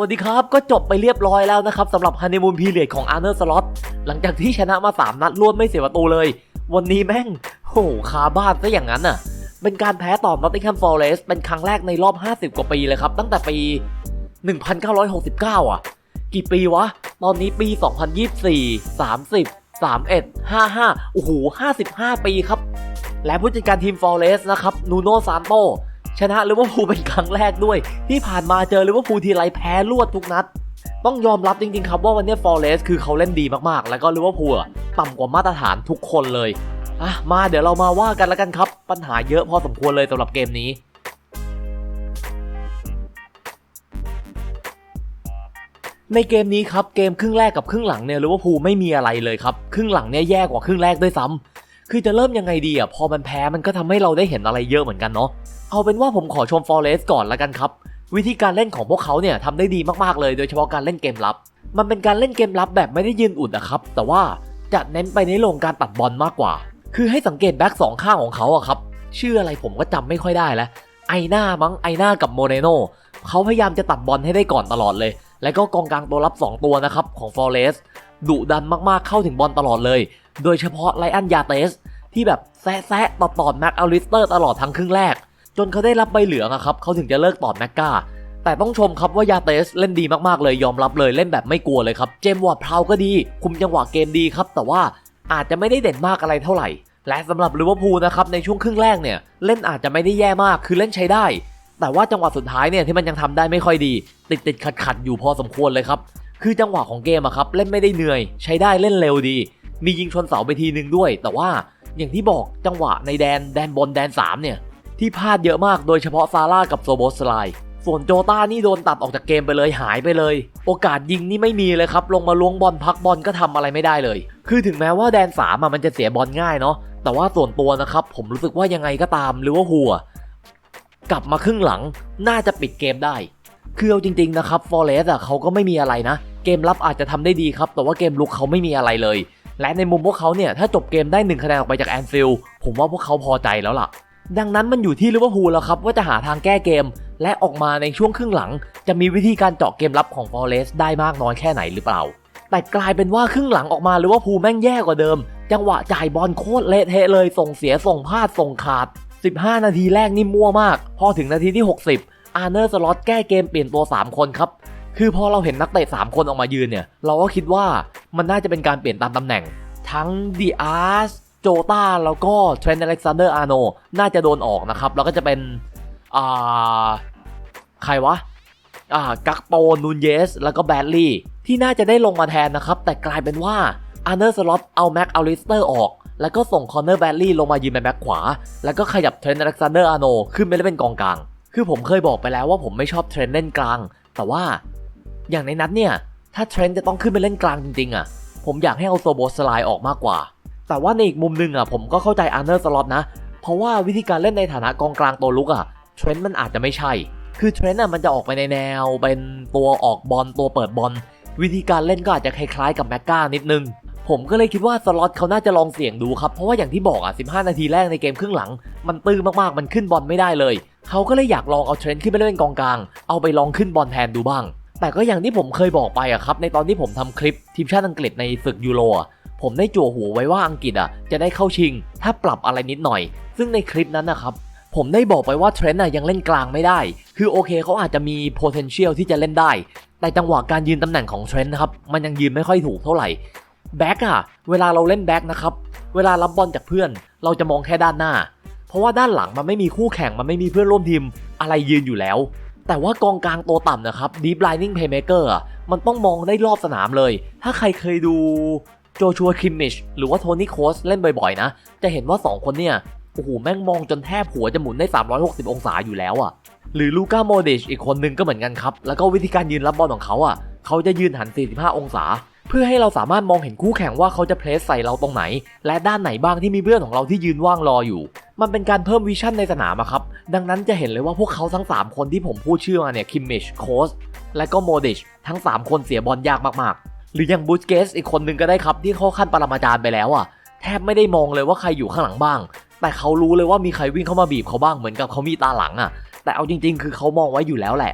วัสดีครับ ก็จบไปเรียบร้อยแล้วนะครับสำหรับฮันนีมูนพีเรียดของอาร์เนอร์สล็อตหลังจากที่ชนะมา 3 นัดรวดไม่เสียประตูเลย วันนี้แม่งโหคาบ้านซะอย่างนั้นน่ะ เป็นการแพ้ต่อนอตติงแฮมฟอร์เรสเป็นครั้งแรกในรอบ 50 กว่าปีเลยครับ ตั้งแต่ปี 1969 อะ กี่ปีวะ ตอนนี้ปี 2024 30 31 55 โอ้โห 55 ปีครับ และผู้จัดการทีมฟอร์เรสนะครับนูโนซานโต ชนะลิเวอร์พูลเป็นครั้งแรกด้วย ที่ผ่านมาเจอลิเวอร์พูลทีไรแพ้รวดทุกนัด ต้องยอมรับจริงๆครับว่าวันนี้ฟอร์เรสคือเขาเล่นดีมากๆ แล้วก็ลิเวอร์พูลอะต่ำกว่ามาตรฐานทุกคนเลยอะมาเดี๋ยวเรามาว่ากันแล้วกันครับ ปัญหาเยอะพอสมควรเลยสำหรับเกมนี้ในเกมนี้ครับเกมครึ่งแรกกับครึ่งหลังเนี่ยลิเวอร์พูลไม่มีอะไรเลยครับครึ่งหลังเนี่ยแย่กว่าครึ่งแรกด้วยซ้ำคือจะเริ่มยังไงดีอะพอมันแพ้มันก็ทำให้เราได้เห็นอะไรเยอะเหมือนกันเนาะ เอาเป็นว่าผมขอชมฟอร์เรสก่อนละกันครับ วิธีการเล่นของพวกเขาเนี่ยทำได้ดีมากๆเลย โดยเฉพาะการเล่นเกมรับ มันเป็นการเล่นเกมรับแบบไม่ได้ยืนอุดอะครับ แต่ว่าจะเน้นไปในโรงการตัดบอลมากกว่า คือให้สังเกตแบ็กสองข้างของเขาอะครับชื่ออะไรผมก็จำไม่ค่อยได้แล้วไอหน้ามั้งไอหน้ากับโมเนโนเขาพยายามจะตัดบอลให้ได้ก่อนตลอดเลย แล้วก็กองกลางตัวรับ 2 ตัวนะครับของฟอร์เรสดุดันมากๆเข้าถึงบอลตลอดเลย โดยเฉพาะไลอันยาเตสที่แบบแซะแซะต่อตอดแม็กอัลลิสเตอร์ตลอดทั้งครึ่งแรก จนเขาได้รับใบเหลืองอะครับเขาถึงจะเลิกตอดแมกกาแต่ต้องชมครับว่ายาเตสเล่นดีมากๆเลยยอมรับเลยเล่นแบบไม่กลัวเลยครับเจมวอร์ดพราวก็ดี คุมจังหวะเกมดีครับ แต่ว่าอาจจะไม่ได้เด่นมากอะไรเท่าไหร่ และสำหรับลิเวอร์พูลนะครับในช่วงครึ่งแรกเนี่ยเล่นอาจจะไม่ได้แย่มากคือเล่นใช้ได้ แต่ว่าจังหวะสุดท้ายเนี่ยที่มันยังทำได้ไม่ค่อยดี ติดติดขัดขัดอยู่พอสมควรเลยครับคือจังหวะของเกมอะครับเล่นไม่ได้เหนื่อย ใช้ได้เล่นเร็วดี มียิงชนเสาไปทีนึงด้วย แต่ว่าอย่างที่บอกจังหวะในแดนแดนบนแดน3เนี่ย ที่พลาดเยอะมากโดยเฉพาะซาร่ากับโซโบสไลส่วนโจต้านี่โดนตัดออกจากเกมไปเลยหายไปเลย โอกาสยิงนี่ไม่มีเลยครับ ลงมาล้วงบอลพักบอลก็ทำอะไรไม่ได้เลย คือถึงแม้ว่าแดน3อะมันจะเสียบอลง่ายเนาะแต่ว่าส่วนตัวนะครับ ผมรู้สึกว่ายังไงก็ตามหรือว่าหัว กลับมาครึ่งหลังน่าจะปิดเกมได้ คือเอาจริงๆนะครับฟอร์เรสอะเขาก็ไม่มีอะไรนะ เกมรับอาจจะทำได้ดีครับ แต่ว่าเกมลุกเขาไม่มีอะไรเลย และในมุมพวกเขาเนี่ยถ้าจบเกมได้1คะแนนออกไปจากแอนฟิลด์ผมว่าพวกเขาพอใจแล้วล่ะ ดังนั้นมันอยู่ที่ลิเวอร์พูลแล้วครับว่าจะหาทางแก้เกม และออกมาในช่วงครึ่งหลัง จะมีวิธีการเจาะเกมรับของฟอร์เรสได้มากน้อยแค่ไหนหรือเปล่า แต่กลายเป็นว่าครึ่งหลังออกมาลิเวอร์พูลแม่งแย่กว่าเดิม จังหวะจ่ายบอลโคตรเละเทะเลยส่งเสียส่งพลาดส่งขาด 15 นาทีแรกนี่มั่วมาก พอถึงนาทีที่ 60 อาร์เนอร์สล็อตแก้เกมเปลี่ยนตัว 3 คนครับคือพอเราเห็นนักเตะ3คนออกมายืนเนี่ย เราก็คิดว่ามันน่าจะเป็นการเปลี่ยนตามตำแหน่ง ทั้งดีอาร์ส โจตาแล้วก็เทรนต์อเล็กซานเดอร์อาร์โนน่าจะโดนออกนะครับ แล้วก็จะเป็นอ่าใครวะอ่ากักโปนูนเยส แล้วก็แบดลี่ ที่น่าจะได้ลงมาแทนนะครับ แต่กลายเป็นว่าอาร์เนอร์สล็อตเอาแม็กเอัลลิสเตอร์ออก แล้วก็ส่งคอนเนอร์แบดลี่ลงมายืนเป็นแบ็คขวา แล้วก็ขยับเทรนต์อเล็กซานเดอร์อาร์โนขึ้นไปเล่นเป็นกองกลาง คือผมเคยบอกไปแล้วว่าผมไม่ชอบเทรนต์เล่นกลาง แต่ว่าอย่างในนัดเนี่ยถ้าเทรนต์จะต้องขึ้นไปเล่นกลางจริงๆอะผมอยากให้เอาโซโบสไลด์ออกมากกว่า แต่ว่าในอีกมุมหนึ่งอะผมก็เข้าใจอาร์เนอร์สล็อตนะ เพราะว่าวิธีการเล่นในฐานะกองกลางตัวลุกอะเทรนต์มันอาจจะไม่ใช่ คือเทรนต์อะมันจะออกไปในแนว เป็นตัวออกบอลตัวเปิดบอลวิธีการเล่นก็อาจจะคล้ายๆกับแม็กกานิดนึง ผมก็เลยคิดว่าสล็อตเขาน่าจะลองเสี่ยงดูครับ เพราะว่าอย่างที่บอกอะ 15 นาทีแรกในเกมครึ่งหลัง มันตื้อมากๆ มันขึ้นบอลไม่ได้เลย เขาก็เลยอยากลองเอาเทรนด์ขึ้นไปเล่นกองกลาง เอาไปลองขึ้นบอลแทนดูบ้าง แต่ก็อย่างที่ผมเคยบอกไปอะครับ ในตอนที่ผมทำคลิปทีมชาติอังกฤษในศึกยูโรอะ ผมได้จั่วหัวไว้ว่าอังกฤษอะจะได้เข้าชิง ถ้าปรับอะไรนิดหน่อย ซึ่งในคลิปนั้นนะครับผมได้บอกไปว่าเทรนด์อะยังเล่นกลางไม่ได้ คือโอเคเขาอาจจะมี potential ที่จะเล่นได้ แต่จังหวะการยืนตำแหน่งของเทรนด์นะครับ มันยังยืนไม่ค่อยถูกเท่าไหร่ แบ็กอะเวลาเราเล่นแบ็กนะครับ เวลารับบอลจากเพื่อน เราจะมองแค่ด้านหน้า เพราะว่าด้านหลังมันไม่มีคู่แข่ง มันไม่มีเพื่อนร่วมทีม อะไรยืนอยู่แล้ว แต่ว่ากองกลางตัวต่ำนะครับ Deep Lining Playmaker อะมันต้องมองได้รอบสนามเลย ถ้าใครเคยดู โจชัวคิมมิชหรือว่าโทนี่โคสเล่นบ่อยๆนะ จะเห็นว่า 2 คนเนี่ยโอ้โหแม่งมองจนแทบหัวจะหมุนได้ 360 องศาอยู่แล้วอะหรือลูก้าโมเดชอีกคนนึงก็เหมือนกันครับ แล้วก็วิธีการยืนรับบอลของเขาอะเขาจะยืนหัน 45 องศา เพื่อให้เราสามารถมองเห็นคู่แข่งว่าเขาจะเพลสใส่เราตรงไหน และด้านไหนบ้างที่มีเพื่อนของเราที่ยืนว่างรออยู่ มันเป็นการเพิ่มวิชั่นในสนามครับ ดังนั้นจะเห็นเลยว่าพวกเขาทั้ง 3 คนที่ผมพูดชื่อมาเนี่ยคิมมิชโคสและก็โมดิชทั้ง 3 คนเสียบอลยากมากๆ หรืออย่างบูสเกสอีกคนนึงก็ได้ครับที่เข้าขั้นปรมาจารย์ไปแล้วอะแทบไม่ได้มองเลยว่าใครอยู่ข้างหลังบ้าง แต่เขารู้เลยว่ามีใครวิ่งเข้ามาบีบเขาบ้างเหมือนกับเขามีตาหลังอะแต่เอาจริง ๆ คือเขามองไว้อยู่แล้วแหละ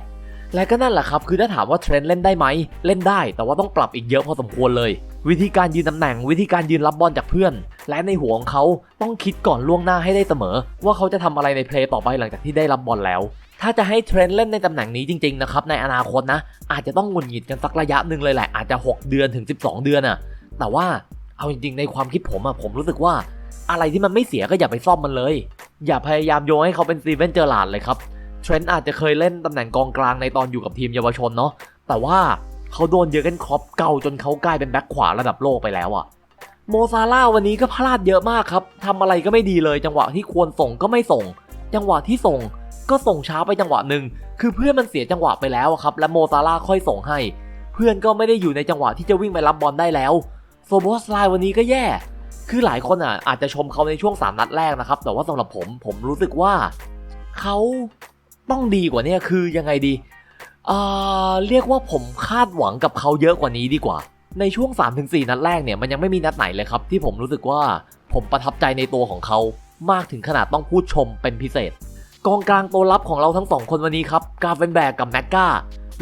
และก็นั่นแหละครับคือถ้าถามว่าเทรนด์เล่นได้ไหมเล่นได้ แต่ว่าต้องปรับอีกเยอะพอสมควรเลย วิธีการยืนตำแหน่ง วิธีการยืนรับบอลจากเพื่อน และในหัวของเขาต้องคิดก่อนล่วงหน้าให้ได้เสมอ ว่าเขาจะทำอะไรในเพลย์ต่อไปหลังจากที่ได้รับบอลแล้ว ถ้าจะให้เทรนด์เล่นในตำแหน่งนี้จริงๆนะครับในอนาคตนะ อาจจะต้องหงุดหงิดกันสักระยะหนึ่งเลยแหละอาจจะ 6 เดือนถึง 12 เดือนอะแต่ว่าเอาจริงๆในความคิดผมอะผมรู้สึกว่าอะไรที่มันไม่เสียก็อย่าไปซ่อมมันเลย อย่าพยายามโยงให้เขาเป็นซีเวนเจอร์ลาดเลยครับเทรนต์อาจจะเคยเล่นตำแหน่งกองกลางในตอนอยู่กับทีมเยาวชนเนาะแต่ว่าเขาโดนเยอร์เกนครอปเก่าจนเขากลายเป็นแบ็คขวาระดับโลกไปแล้วอะโมซาร่าวันนี้ก็พลาดเยอะมากครับทำอะไรก็ไม่ดีเลย จังหวะที่ควรส่งก็ไม่ส่ง จังหวะที่ส่ง ก็ส่งช้าไปจังหวะหนึ่งคือเพื่อนมันเสียจังหวะไปแล้วครับและโมซาร่าค่อยส่งให้ เพื่อนก็ไม่ได้อยู่ในจังหวะที่จะวิ่งไปรับบอลได้แล้วโซโบสไลวันนี้ก็แย่ คือหลายคนอะอาจจะชมเขาในช่วง 3 นัดแรกนะครับ แต่ว่าสำหรับผมผมรู้สึกว่าเขาต้องดีกว่านี้คือยังไงดีเอ่อเรียกว่าผมคาดหวังกับเขาเยอะกว่านี้ดีกว่า ในช่วง 3-4 นัดแรกเนี่ยมันยังไม่มีนัดไหนเลยครับ ที่ผมรู้สึกว่าผมประทับใจในตัวของเขามากถึงขนาดต้องพูดชมเป็นพิเศษ กองกลางตัวรับของเราทั้งสองคนวันนี้ครับกาเวนแบกกับแม็กกา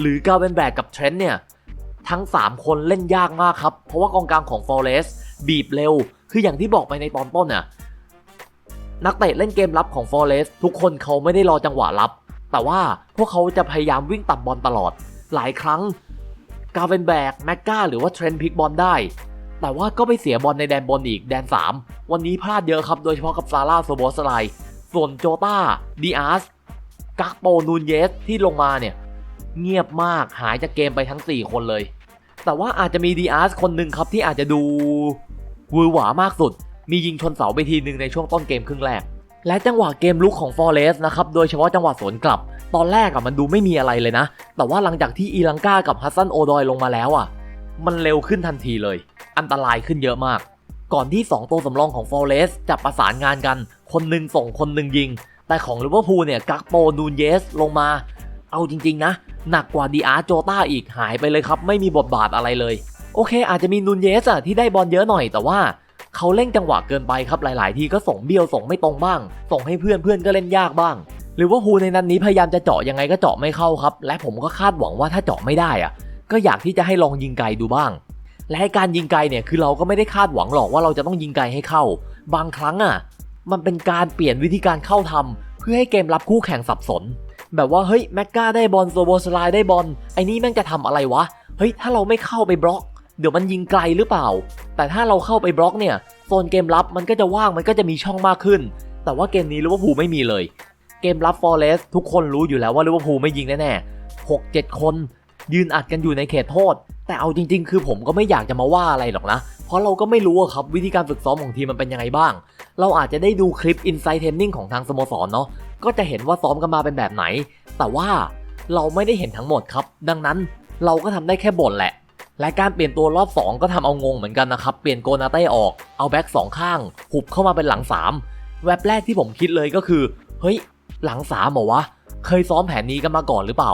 หรือกาเวนแบกกับเทรนต์เนี่ยทั้ง 3 คนเล่นยากมากครับ เพราะว่ากองกลางของฟอเรสบีบเร็ว คืออย่างที่บอกไปในตอนต้นน่ะนักเตะเล่นเกมรับของฟอเรสทุกคนเขาไม่ได้รอจังหวะรับ แต่ว่าพวกเขาจะพยายามวิ่งตัดบอลตลอด หลายครั้งกาเวนแบกแม็กกาหรือว่าเทรนพลิกบอลได้ แต่ว่าก็ไปเสียบอลในแดนบนอีกแดน 3 วันนี้พลาดเยอะครับโดยเฉพาะกับซาร่าโซโบสไล ส่วนโจตาดีอาร์สกักโปนูนเยสที่ลงมาเนี่ย เงียบมากหายจากเกมไปทั้ง 4 คนเลย แต่ว่าอาจจะมีดีอาร์สคนหนึ่งครับที่อาจจะดูวือหวามากสุด มียิงชนเสาไปทีหนึ่งในช่วงต้นเกมครึ่งแรก และจังหวะเกมลุกของฟอเรสนะครับ โดยเฉพาะจังหวะสวนกลับ ตอนแรกอะมันดูไม่มีอะไรเลยนะ แต่ว่าหลังจากที่อีลังกากับฮัสซันโอดอยลงมาแล้วอะมันเร็วขึ้นทันทีเลย อันตรายขึ้นเยอะมาก ก่อนที่ 2 ตัวสำรองของฟอเรสจะประสานงานกัน คนหนึ่งส่งคนหนึ่งยิง แต่ของลิเวอร์พูลเนี่ยกักโปนูนเยสลงมา เอาจริง ๆ นะ หนักกว่าดีอาร์โจต้าอีกหายไปเลยครับ ไม่มีบทบาทอะไรเลย โอเค อาจจะมีนูนเยสอะที่ได้บอลเยอะหน่อยแต่ว่าเขาเล่นจังหวะเกินไปครับหลาย ๆ ทีก็ส่งเบี้ยวส่งไม่ตรงบ้าง ส่งให้เพื่อนเพื่อนก็เล่นยากบ้างหรือว่าฮูในนัดนนี้พยายามจะเจาะยังไงก็เจาะไม่เข้าครับ และผมก็คาดหวังว่าถ้าเจาะไม่ได้อะก็อยากที่จะให้ลองยิงไกลดูบ้าง และการยิงไกลเนี่ยคือเราก็ไม่ได้คาดหวังหรอกว่าเราจะต้องยิงไกลให้เข้า บางครั้งอะ มันเป็นการเปลี่ยนวิธีการเข้าทำเพื่อให้เกมรับคู่แข่งสับสน แบบว่าเฮ้ยแม็กกาได้บอลโซโบสไลได้บอลไอ้นี่แม่งจะทำอะไรวะเฮ้ยถ้าเราไม่เข้าไปบล็อก เดี๋ยวมันยิงไกลหรือเปล่า แต่ถ้าเราเข้าไปบล็อกเนี่ยโซนเกมรับมันก็จะว่างมันก็จะมีช่องมากขึ้น แต่ว่าเกมนี้ลิเวอร์พูลไม่มีเลย เกมรับฟอร์เรสทุกคนรู้อยู่แล้วว่าลิเวอร์พูลไม่ยิงแน่ๆหกเจ็ดคน ยืนอัดกันอยู่ในเขตโทษ แต่เอาจริง ๆ คือผมก็ไม่อยากจะมาว่าอะไรหรอกนะ เพราะเราก็ไม่รู้ครับวิธีการฝึกซ้อมของทีมมันเป็นยังไงบ้าง เราอาจจะได้ดูคลิป Inside Training ของทางสโมสรเนาะก็จะเห็นว่าซ้อมกันมาเป็นแบบไหน แต่ว่าเราไม่ได้เห็นทั้งหมดครับ ดังนั้นเราก็ทำได้แค่บ่นแหละ และการเปลี่ยนตัวรอบ 2 ก็ทำเอางงเหมือนกันนะครับ เปลี่ยนโกนาเต้ออก เอาแบ็กสองข้าง หุบเข้ามาเป็นหลัง 3 แว็บแรกที่ผมคิดเลยก็คือ เฮ้ย หลังสามเหรอวะ เคยซ้อมแผนนี้กันมาก่อนหรือเปล่า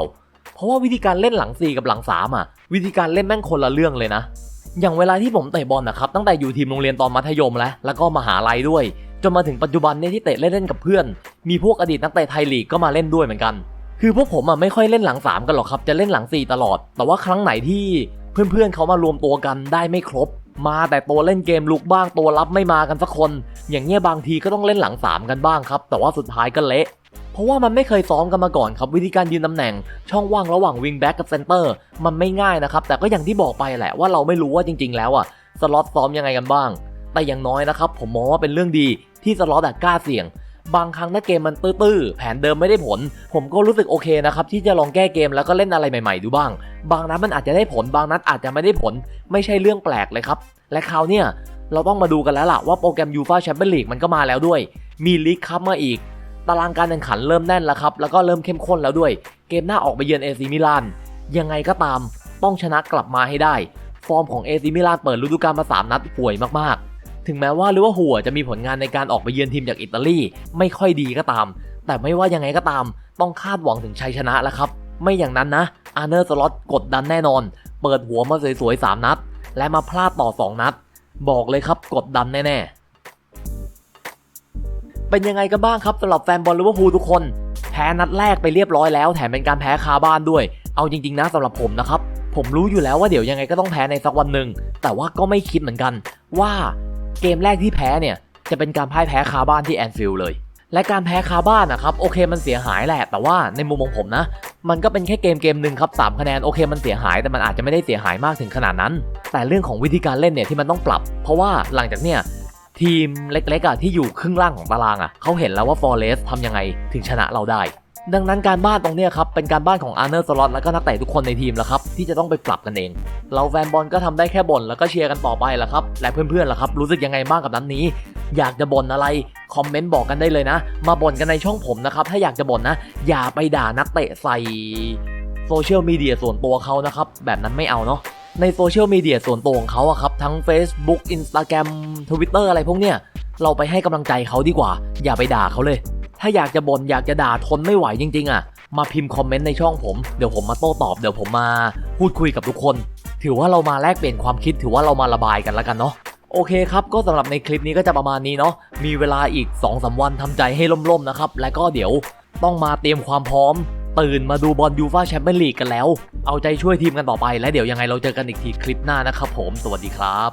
เพราะว่าวิธีการเล่นหลัง4กับหลัง3อะ วิธีการเล่นแม่งคนละเรื่องเลยนะ อย่างเวลาที่ผมเตะบอลนะครับตั้งแต่อยู่ทีมโรงเรียนตอนมัธยมแล้ว แล้วก็มหาลัยด้วย จนมาถึงปัจจุบันเนี่ยที่เตะเล่นๆกับเพื่อน มีพวกอดีตนักเตะไทยลีกก็มาเล่นด้วยเหมือนกัน คือพวกผมอะไม่ค่อยเล่นหลัง3กันหรอกครับจะเล่นหลัง4ตลอด แต่ว่าครั้งไหนที่เพื่อนๆเขามารวมตัวกันได้ไม่ครบ มาแต่ตัวเล่นเกมลุกบ้างตัวรับไม่มากันสักคน อย่างเงี้ยบางทีก็ต้องเล่นหลัง3กันบ้างครับ แต่ว่าสุดท้ายก็เละ เพราะว่ามันไม่เคยซ้อมกันมาก่อนครับวิธีการยืนตำแหน่ง ช่องว่างระหว่างวิงแบ็กกับเซนเตอร์มันไม่ง่ายนะครับแต่ก็อย่างที่บอกไปแหละว่าเราไม่รู้ว่าจริง ๆ แล้วอะสล็อตซ้อมยังไงกันบ้าง แต่อย่างน้อยนะครับผมมองว่าเป็นเรื่องดีที่สล็อตกล้าเสี่ยงบางครั้งถ้าเกมมันตื้อๆ แผนเดิมไม่ได้ผล ผมก็รู้สึกโอเคนะครับ ที่จะลองแก้เกมแล้วก็เล่นอะไรใหม่ๆ ดูบ้าง บางนัดมันอาจจะได้ผล บางนัดอาจจะไม่ได้ผล ไม่ใช่เรื่องแปลกเลยครับ และคราวเนี่ย เราต้องมาดูกันแล้วล่ะว่าโปรแกรมยูฟาแชมเปี้ยนลีกมันก็มาแล้วด้วย มีลีกคัพมาอีก ตารางการแข่งขันเริ่มแน่นแล้วครับ แล้วก็เริ่มเข้มข้นแล้วด้วย เกมหน้าออกไปเยือนเอซีมิลาน ยังไงก็ตาม ต้องชนะกลับมาให้ได้ ฟอร์มของเอซีมิลานเปิดฤดูกาลมา 3 นัดป่วยมากๆ ถึงแม้ว่าลิเวอร์พูลจะมีผลงานในการออกไปเยือนทีมจากอิตาลีไม่ค่อยดีก็ตาม แต่ไม่ว่ายังไงก็ตาม ต้องคาดหวังถึงชัยชนะแล้วครับ ไม่อย่างนั้นนะ อาร์เนอร์สล็อตกดดันแน่นอน เปิดหัวมาสวยๆ3นัด และมาพลาดต่อ 2 นัด บอกเลยครับกดดันแน่ๆ เป็นยังไงกันบ้างครับสำหรับแฟนบอลลิเวอร์พูลทุกคน แพ้นัดแรกไปเรียบร้อยแล้วแถมเป็นการแพ้คาบ้านด้วย เอาจริง ๆ นะสำหรับผมนะครับ ผมรู้อยู่แล้วว่าเดี๋ยวยังไงก็ต้องแพ้ในสักวันหนึ่งแต่ว่าก็ไม่คิดเหมือนกัน ว่าเกมแรกที่แพ้เนี่ยจะเป็นการพ่ายแพ้คาบ้านที่แอนฟิลด์เลย และการแพ้คาบ้านนะครับโอเคมันเสียหายแหละ แต่ว่าในมุมของผมนะ มันก็เป็นแค่เกมเกมหนึ่งครับ3คะแนนโอเคมันเสียหายแต่มันอาจจะไม่ได้เสียหายมากถึงขนาดนั้น แต่เรื่องของวิธีการเล่นเนี่ยที่มันต้องปรับ เพราะว่าหลังจากเนี่ย ทีมเล็กๆอะที่อยู่ครึ่งล่างของตารางอะเขาเห็นแล้วว่าฟอร์เรสทำยังไงถึงชนะเราได้ ดังนั้นการบ้านตรงเนี้ยครับเป็นการบ้านของอาร์เนอร์สล็อตและก็นักเตะทุกคนในทีมแล้วครับที่จะต้องไปปรับกันเอง เราแฟนบอลก็ทำได้แค่บ่นแล้วก็เชียร์กันต่อไปแหละครับและเพื่อนๆล่ะครับรู้สึกยังไงบ้างกับนั้นนี้ อยากจะบ่นอะไรคอมเมนต์บอกกันได้เลยนะ มาบ่นกันในช่องผมนะครับถ้าอยากจะบ่นนะ อย่าไปด่านักเตะใส่โซเชียลมีเดียส่วนตัวเขานะครับแบบนั้นไม่เอาเนาะ ในโซเชียลมีเดียส่วนตัวของเขาอะครับ ทั้ง Facebook Instagram Twitter อะไรพวกเนี้ยเราไปให้กำลังใจเขาดีกว่า อย่าไปด่าเขาเลย ถ้าอยากจะบน่นอยากจะด่าทนไม่ไหวจริง ๆอะมาพิมพ์คอมเมนต์ในช่องผม เดี๋ยวผมมาโต้ตอบ เดี๋ยวผมมาพูดคุยกับทุกคน ถือว่าเรามาแลกเปลี่ยนความคิด ถือว่าเรามาระบายกันแล้วกันเนาะ โอเคครับ ก็สำหรับในคลิปนี้ก็จะประมาณนี้เนาะ มีเวลาอีก2อสวันทำใจให้ล่มๆนะครับ และก็เดี๋ยวต้องมาเตรียมความพร้อม ตื่นมาดูบอลยูฟาแชมเปี้ยนลีกกันแล้ว เอาใจช่วยทีมกันต่อไปและเดี๋ยวยังไงเราเจอกันอีกทีคลิปหน้านะครับผม สวัสดีครับ